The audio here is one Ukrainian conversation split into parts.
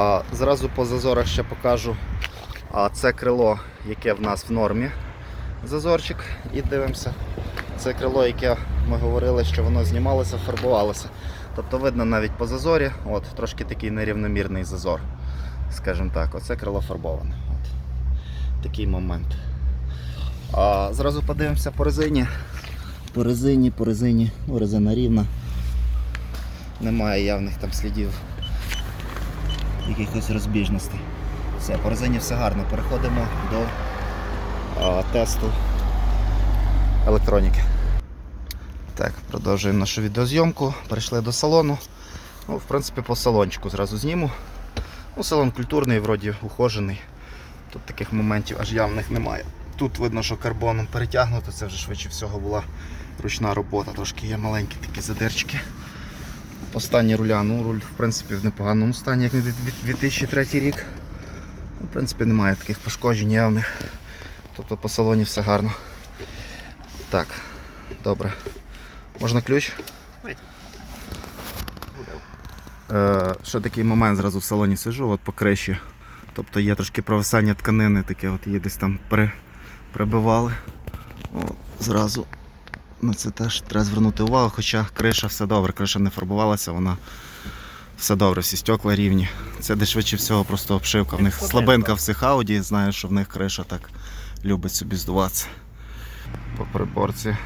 А, зразу по зазорах ще покажу. А, це крило, яке в нас в нормі. Зазорчик. І дивимося. Це крило, яке ми говорили, що воно знімалося, фарбувалося. Тобто видно навіть по зазорі, от, трошки такий нерівномірний зазор. Скажімо так, оце крило фарбоване. От. Такий момент. А, зразу подивимося по резині. По резині, по резині, ну, резина рівна. Немає явних там слідів якихось розбіжностей. Все, по резині все гарно. Переходимо до а, тесту електроніки. Так, продовжуємо нашу відеозйомку. Перейшли до салону. Ну, в принципі, по салончику зразу зніму. Ну, салон культурний, вроді ухожений. Тут таких моментів аж явних немає. Тут видно, що карбоном перетягнуто, це вже швидше всього була ручна робота, трошки є маленькі такі задирчики. По стані руля, ну руль в принципі в непоганому стані, як дві- 2003 рік. Ну, В принципі, немає таких пошкоджень явних. Тобто по салоні все гарно. Так, добре. Можна ключ? Е, ще такий момент зразу в салоні сижу, от по криші. Тобто є трошки провисання тканини, таке от її десь там при, прибивали. О, зразу на це теж треба звернути увагу, хоча криша все добре, криша не фарбувалася, вона все добре, всі стекла рівні. Це де швидше всього просто обшивка. В них слабинка в цих ауді, знаю, що в них криша так любить собі здуватися. По приборці.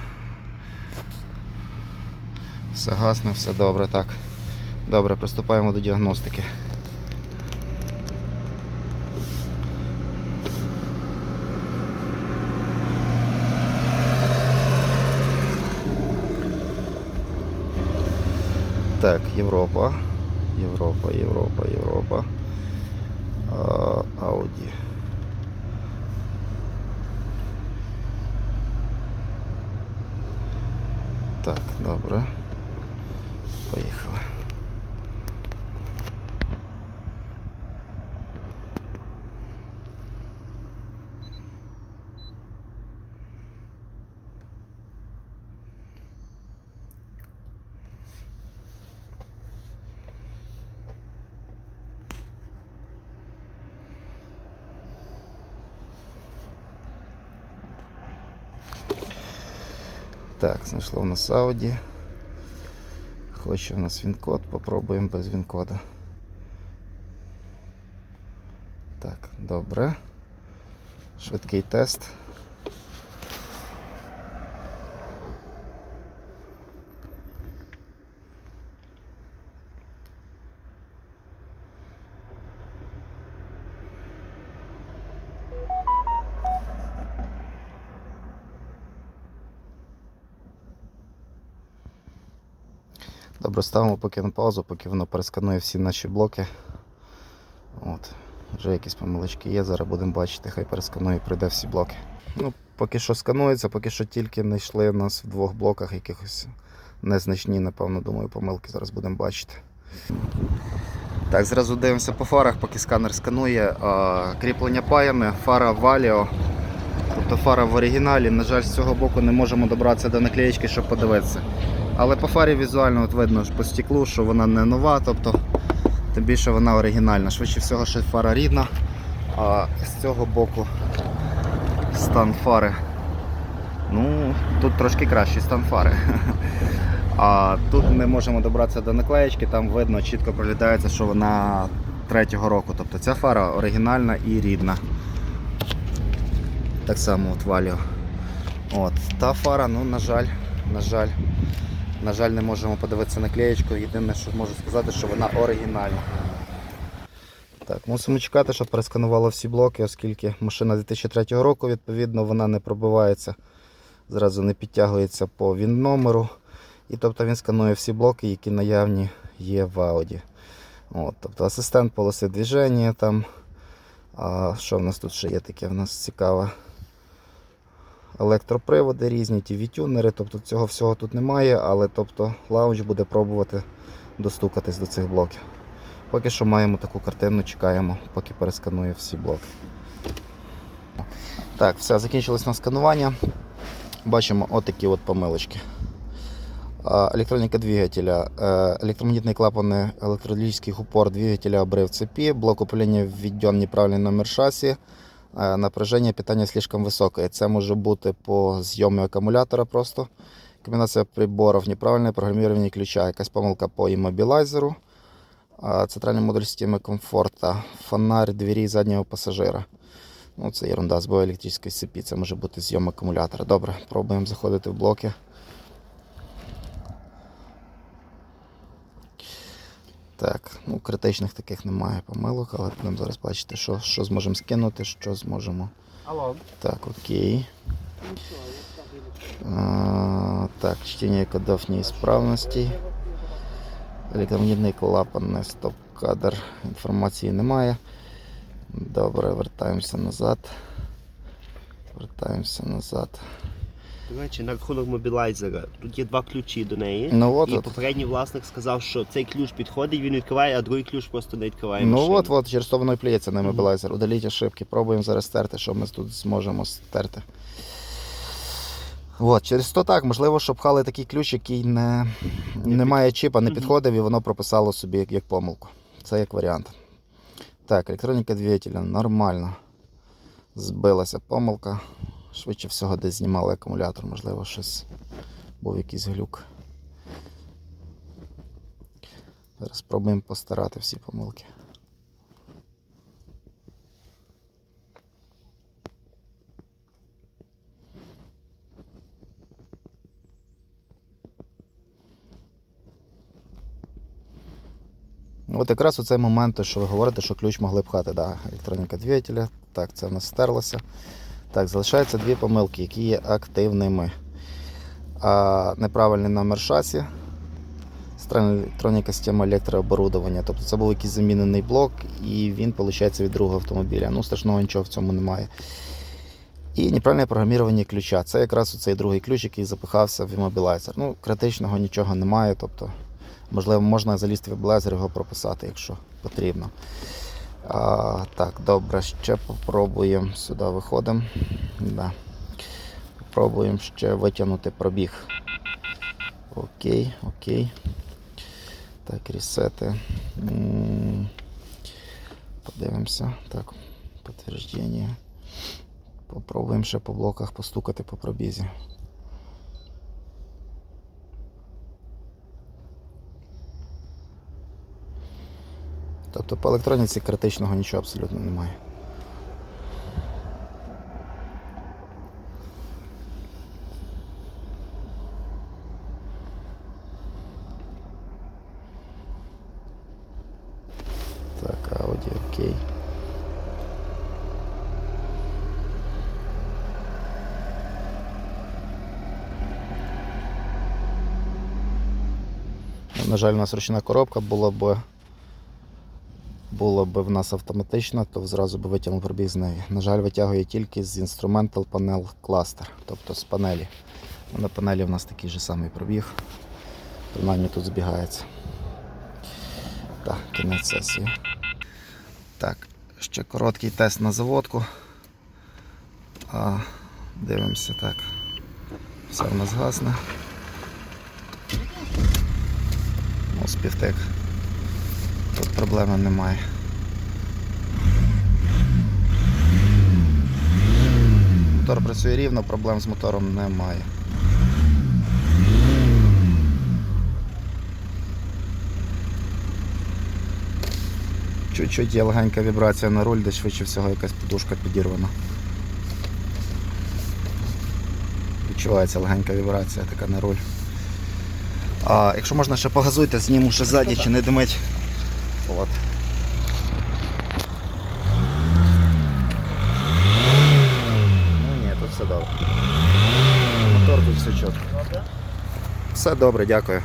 Все гасне, все добре, так. Добре, приступаємо до діагностики. Так, Європа. Європа, Європа, Європа. А, Ауді. Так, добре. Поїхали. Так, знайшло в нас Audi. Хоче у нас він-код, попробуємо без він-кода. Так, добре. Швидкий тест. Добре, ставимо поки на паузу, поки воно пересканує всі наші блоки. От. Вже якісь помилочки є, зараз будемо бачити, хай пересканує і пройде всі блоки. Ну, поки що сканується, поки що тільки не йшли у нас в двох блоках якихось незначні, напевно, думаю, помилки зараз будемо бачити. Так, зразу дивимося по фарах, поки сканер сканує. Кріплення паями, фара Valio. Тобто фара в оригіналі. На жаль, з цього боку не можемо добратися до наклеєчки, щоб подивитися. Але по фарі візуально от видно по стеклу, що вона не нова, тобто тим більше вона оригінальна. Швидше всього, що фара рідна, а з цього боку стан фари. Ну, тут трошки кращий стан фари. А тут ми можемо добратися до наклеєчки, там видно, чітко проглядається, що вона третього року. Тобто ця фара оригінальна і рідна. Так само от Валіо. От. Та фара, ну, на жаль, на жаль, на жаль, не можемо подивитися наклеєчку. Єдине, що можу сказати, що вона оригінальна. Так, мусимо чекати, щоб пересканувало всі блоки, оскільки машина 2003 року, відповідно, вона не пробивається, зразу не підтягується по він номеру. І тобто він сканує всі блоки, які наявні є в Audi. От, тобто асистент полоси движення там. А що в нас тут ще є таке? В нас цікаве. Електроприводи різні, TV-тюнери, тобто цього всього тут немає, але тобто лаунж буде пробувати достукатись до цих блоків. Поки що маємо таку картину, чекаємо, поки пересканує всі блоки. Так, все, закінчилось на сканування. Бачимо отакі от помилочки. Електроніка двигателя, е, електромагнітний клапан, електролітичний упор двигателя обрыв цепи, блок управління введен неправильний номер шасі, е, напряження питання слишком високе. Це може бути по зйомі акумулятора просто. Комбінація приборів, неправильне програмування ключа, якась помилка по іммобілайзеру, а, центральний модуль системи комфорту, фонарь двері заднього пасажира. Ну, це ерунда, збой електричної цепі, це може бути зйом акумулятора. Добре, пробуємо заходити в блоки. Так, ну критичних таких немає помилок, але будемо зараз бачити, що, що зможемо скинути, що зможемо. Алло. Так, окей. А, так, чтение кодов неисправностей. Електромагнітний клапан, не стоп-кадр. Інформації немає. Добре, вертаємося назад. Вертаємося назад. До речі, на рахунок мобілайзера. Тут є два ключі до неї. Ну от, і от. попередній власник сказав, що цей ключ підходить, він відкриває, а другий ключ просто не відкриває. Ну машину. от, от, через то воно і плюється на мобілайзер. Удаліть ошибки. Пробуємо зараз стерти, що ми тут зможемо стерти. От, через то так, можливо, що пхали такий ключ, який не, не має чіпа, не підходив, і воно прописало собі як, як помилку. Це як варіант. Так, електроніка двигателя нормально. Збилася помилка. Швидше всього, десь знімали акумулятор, можливо, щось був якийсь глюк. Зараз спробуємо постирати всі помилки. От якраз у цей момент, що ви говорите, що ключ могли пхати, да, електроніка двигателя. Так, це в нас стерлося. Так, залишаються дві помилки, які є активними. А, неправильний номер шасі. Електроніка система електрооборудовання. Тобто це був якийсь замінений блок, і він, виходить, від другого автомобіля. Ну, страшного нічого в цьому немає. І неправильне програмування ключа. Це якраз цей другий ключ, який запихався в іммобілайзер. Ну, критичного нічого немає. Тобто, можливо, можна залізти в іммобілайзер і його прописати, якщо потрібно. А, так, добре, ще попробуємо. Сюди виходимо. Да. Попробуємо ще витягнути пробіг. Окей, окей. Так, ресети. Подивимося. Так, підтвердження. Попробуємо ще по блоках постукати по пробізі. Тобто по електроніці критичного нічого абсолютно немає. Так, Audi, окей. Ну, На жаль, у нас ручна коробка була б. Було б в нас автоматично, то зразу б витягнув пробіг з неї. На жаль, витягує тільки з Instrumental Panel Cluster, тобто з панелі. Ну, На панелі в нас такий же самий пробіг. Принаймні тут збігається. Так, кінець сесії. Так, ще короткий тест на заводку. А, дивимося так. Все в нас гасне. Ну, співтек. Тут проблеми немає. Мотор працює рівно, проблем з мотором немає. Чуть-чуть є легенька вібрація на руль, де швидше всього якась подушка підірвана. Відчувається легенька вібрація така на руль. А, якщо можна ще погазуйте, зніму ще ззаді, чи не димить. От. Ну ні, тут все добре. Мотор тут все чітко. Все добре, дякую.